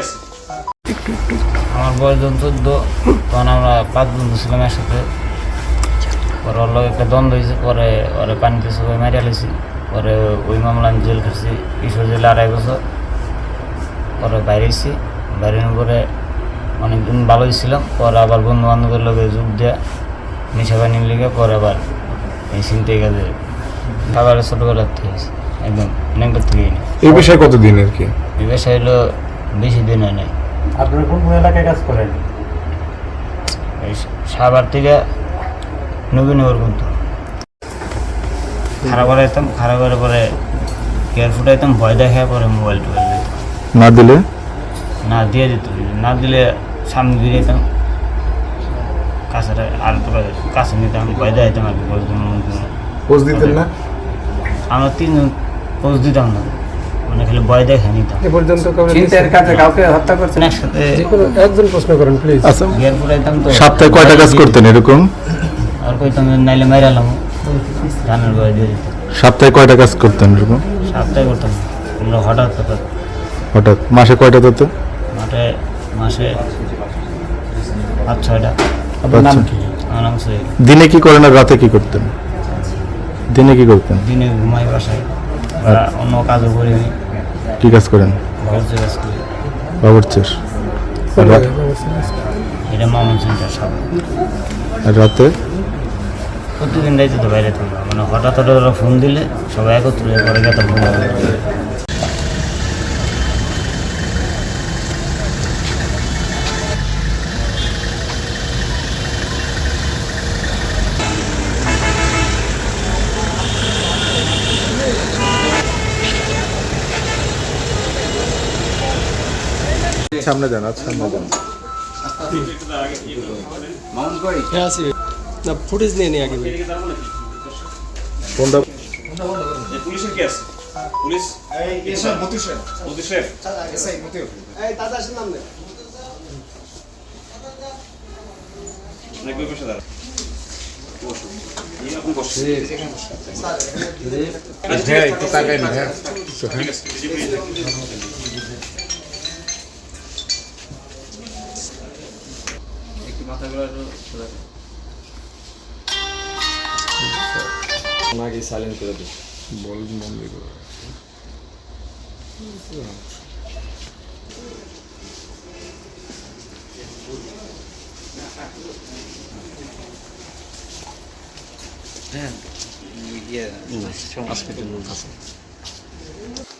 আছে? আমার বয়স যখন চোদ্দ তখন আমরা পাঁচ বন্ধু ছিলাম একসাথে। পরে ওর লগে একটা দ্বন্দ্ব হয়েছে পরে ওরে পানিতে সবাই মারিয়া লেছি পরে ওই মামলা আমি জেল খাচ্ছি ঈশ্বর জেলে আড়াই বছর। পরে বাইরে এসেছি বাইরের পরে অনেকদিন ভালোই ছিলাম পরে আবার বন্ধু বান্ধবের লগে যোগ দেয়া নেশা বানিয়ে লেগে পরে আবার এই চিনতে গেছে খাবারের ছোটোবেলার থেকে একদম নেঙ্গর থেকেই না এই বিষয়ে কতদিন আর কি? এই ব্যবসা হলো বেশি দিন হয় নাই। আপনারা কোন কোন এলাকায় কাজ করেন? এই সাবার থেকে নবীনগর কিন্তু খারাপ করে যেতাম খারাপ করে পরে কেয়ার ফুটাইতাম ভয় দেখায় পরে মোবাইল টোবাইল দিতাম। না দিলে? না দিয়ে দিত না দিলে সামনে দিয়ে যেতাম কাছে আর তো কাছে নিতাম ভয় দেখাইতাম আর কি পোস্ট দিতেন না? আমরা তিনজন পোস্ট দিতাম না। মানে খালি ভয় দেখা নিতাম পর্যন্ত চিন্তার কাজে কাউকে হত্যা করছেন একসাথে একজন প্রশ্ন করেন প্লিজ আচ্ছা। গিয়ার ফুটাইতাম তো সপ্তাহে কয়টা কাজ করতেন এরকম? আর কইতাম নাইলে মাইরালাম ধানের ভয় দিয়ে দিতাম সপ্তাহে কয়টা কাজ করতেন এরকম? সপ্তাহে করতাম। আমরা হঠাৎ হঠাৎ। হঠাৎ। মাসে কয়টা দিত? মাঠে মাসে পাঁচ ছয়টা। আপনার নাম। কি? আমার নাম দিনে কি করেন আর রাতে কি করতেন? দিনে কি করতেন? দিনে ঘুমাই বাসায়। অন্য কাজও করি কি কাজ করেন? ঘর যে কাজ করি বাবুরচের এটা মামুন সেন্টার সব। আর রাতে? প্রতিদিন রাইতে তো বাইরে থাকলাম। মানে হঠাৎ হঠাৎ ফোন দিলে সবাই একত্রে পরে গেতাম সামনে যান আজ সামনে যান হ্যাঁ না ফুটেজ নিয়ে নিয়ে আগে ভাই। কোনটা এ, পুলিশের মাথাগুলো একটু ওনাকে সাইলেন্ট করে দিই বলুন মন্দি করে Yeah. Yeah. Mm. Ask me to move.